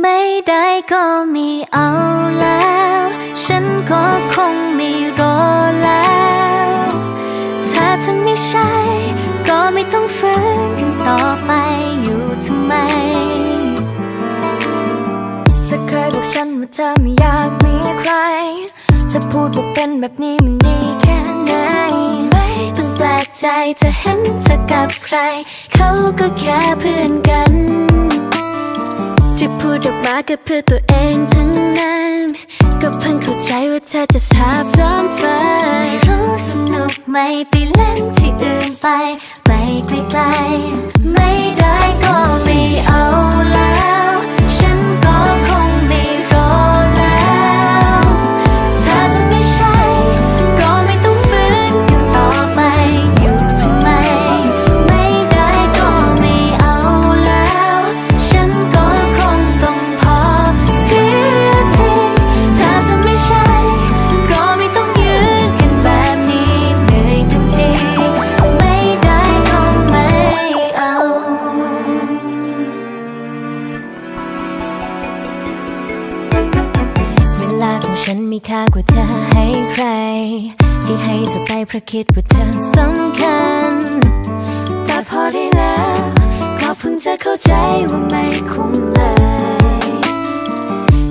ไม่ได้ก็ไม่เอาแล้ว ฉันก็คงไม่รอแล้ว ถ้าจะไม่ใช่ ก็ไม่ต้องฝืนกันต่อไปอยู่ทำไมเธอเคยบอกฉันว่าเธอไม่อยากมีใครจะพูดว่าเป็นแบบนี้มันดีแค่ไหนไม่ต้องแปลกใจจะเห็นเธอกับใคร เขาก็แค่เพื่อนกัน ดออกมาก็เพื่อตัวเองทั้งนั้น ก็เพิ่งเข้าใจว่าเธอจะสาบซ้อมฝันไม่รู้สนุกไหมไปเล่นที่อื่นไป ไปไกลๆไม่ได้ก็ไม่เอาแล้ว ดว่าเธอสำคัญ แต่พอได้แล้วก็เพิ่งจะเข้าใจว่าไม่คุ้มเลย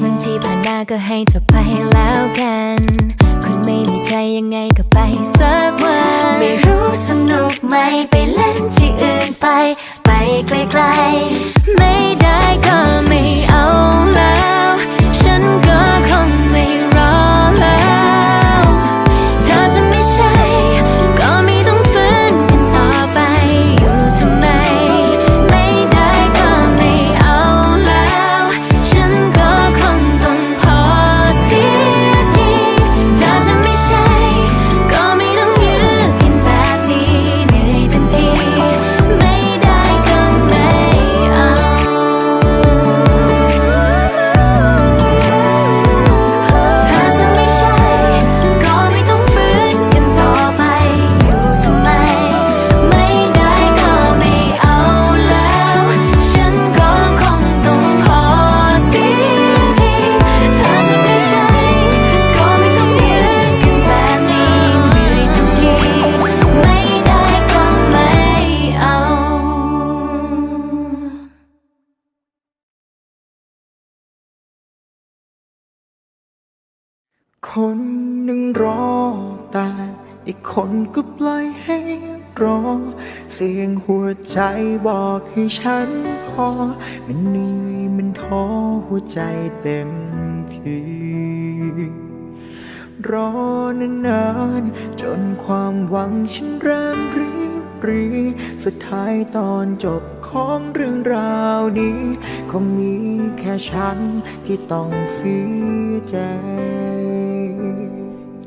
บางทีผ่านมาก็ให้เธอไปแล้วกัน คนไม่มีใจยังไงก็ไปสักวันไม่รู้สนุกไหมไปเล่นที่อื่นไป ไปไกลๆ ไม่ได้ก็ไม่ คนหนึ่งรอแต่อีกคนก็ปล่อยให้รอ เสียงหัวใจบอกให้ฉันพอ มันเหนื่อยมันท้อหัวใจเต็มทีรอนานๆจนความหวังฉันเริ่มรีบรีสุดท้ายตอนจบของเรื่องราวนี้ คงมีแค่ฉันที่ต้องเสียใจ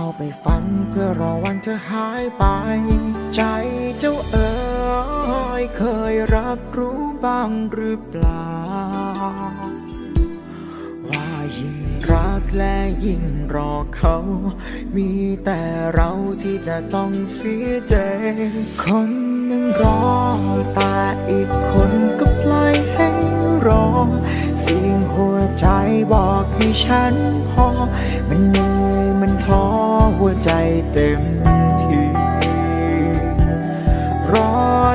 เอาไปฝันเพื่อรอวันเธอหายไป ใจเจ้าเอ๋ยเคยรับรู้บ้างหรือเปล่า ว่ายิ่งรักและยิ่งรอเขา มีแต่เราที่จะต้องเสียใจ คนหนึ่งรอแต่อีกคนก็ปล่อยให้รอสียงหัวใจบอกให้ฉันพอ มันเหนื่อยมันท้อ หัวใจเต็มทีรอ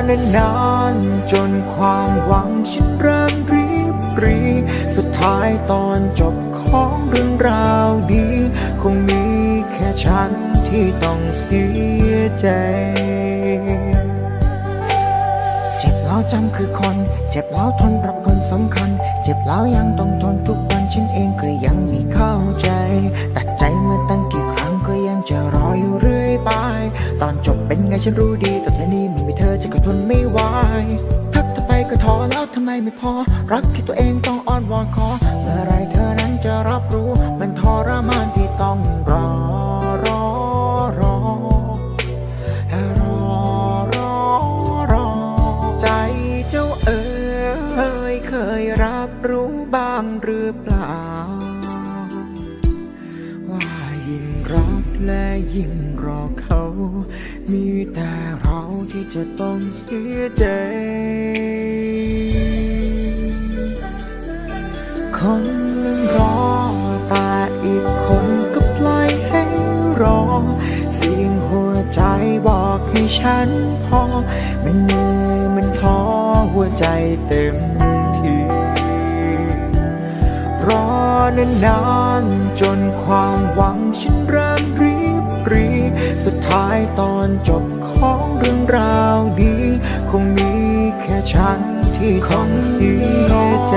นานๆจนความหวังฉันเริ่มรีบรีสุดท้ายตอนจบของเรื่องราวดี คงมีแค่ฉันที่ต้องเสียใจเจ็บแล้วจำคือคน เจ็บแล้วทนรับคนสำคัญ เจ็บแล้วยังต้องทนทุกวันฉันเองก็ยังไม่เข้าใจตัดใจ ตอนจบเป็นไงฉันรู้ดีแต่ตอนนี้ไม่มีเธอฉันก็ทนไม่ไหวทักเธอไปก็ท้อแล้วทำไมไม่พอ รักที่ตัวเองต้องอ้อนวอนขอ เมื่อไรเธอนั้นจะรับรู้ มันทรมานที่ต้องรอ จะต้องเสียใจ คนหนึ่งรอแต่อีกคนก็ปล่อยให้รอ เสียงหัวใจบอกให้ฉันพอ มันเหนื่อยมันท้อหัวใจเต็มที่รอนานๆจนความหวังฉันเริ่มรีบรี สุดท้ายตอนจบ รื่องราวดี คงมีแค่ฉันที่คงเสียใจ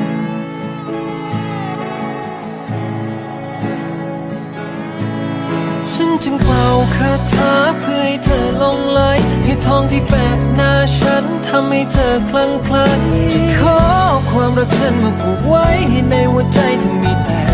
จึงเป่าคาถาเพื่อให้เธอลงไหลให้ทองที่แปะหน้าฉันทำให้เธอคลั่งไคล้จะขอความรักฉันมาผูกไว้ให้ในหัวใจเธอมีแต่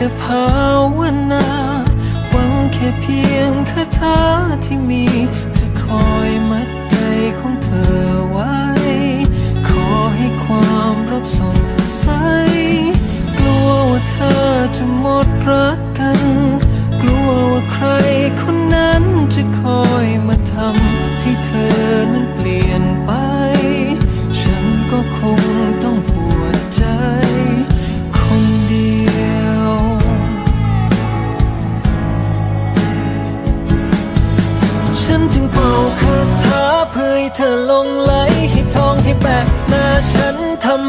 แต่ภาวนา หวังแค่เพียงคาถาที่มีจะคอยมา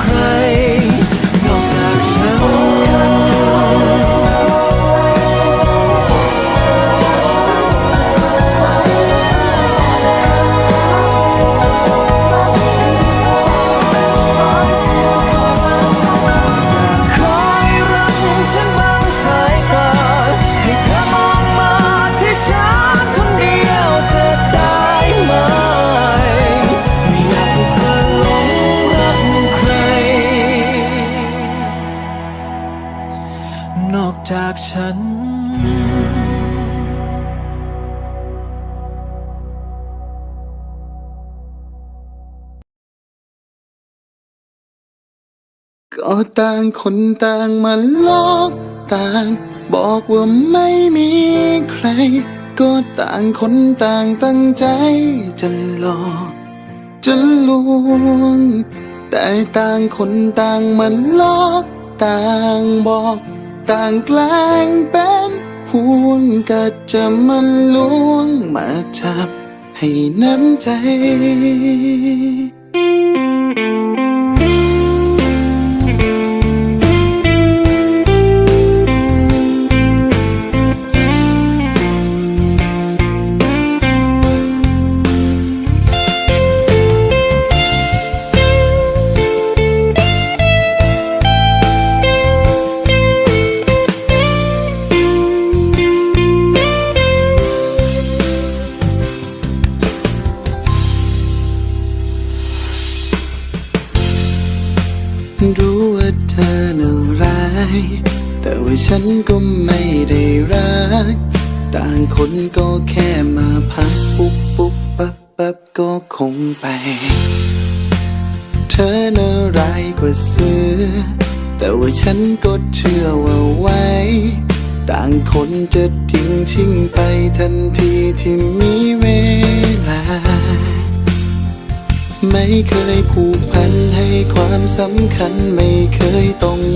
ใคร ต่างคนต่างมาลอกต่าง บอกว่าไม่มีใคร ก็ต่างคนต่างตั้งใจจะหลอกจะลวง แต่ต่างคนต่างมาลอกต่างบอก ต่างแกล้งเป็นห่วงก็จะมาลวงมาจับให้น้ำใจ แต่ว่าฉันก็ไม่ได้รัก ต่างคนก็แค่มาพักปุ๊บปุ๊บปั๊บปั๊บก็คงไป เธอน่าร้ายกว่าเสือ แต่ว่าฉันก็เชื่อว่าไว้ ต่างคนจะทิ้งชิงไปทันทีที่มีเวลาไม่เคยผูกพันให้ความสำคัญไม่เคยต้องมานั่ง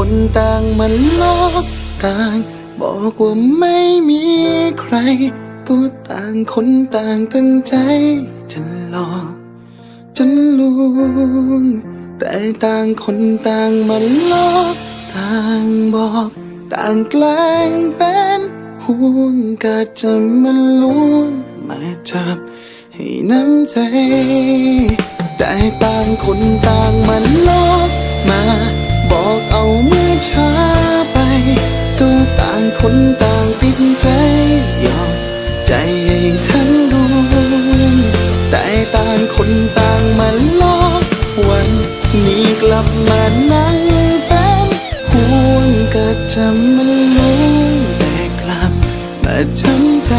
คนต่างมันลอกต่าง บอกว่าไม่มีใคร ก็ต่างคนต่างตั้งใจ จะหลอกจะลวงแต่ต่างคนต่างมันลอกต่างบอก ต่างแกล้งเป็นห่วงก็จะมาลวงมาจับให้น้ำใจ แต่ต่างคนต่างมันลอกมาบอก เอาเมื่อช้าไป ก็ต่างคนต่างติดใจยอมใจให้ทั้งดวงแต่ต่างคนต่างมาลอกวันนี้กลับมานั่งเป็นห่วงก็จะมาลุ้งแต่กลับมาช้ำใจ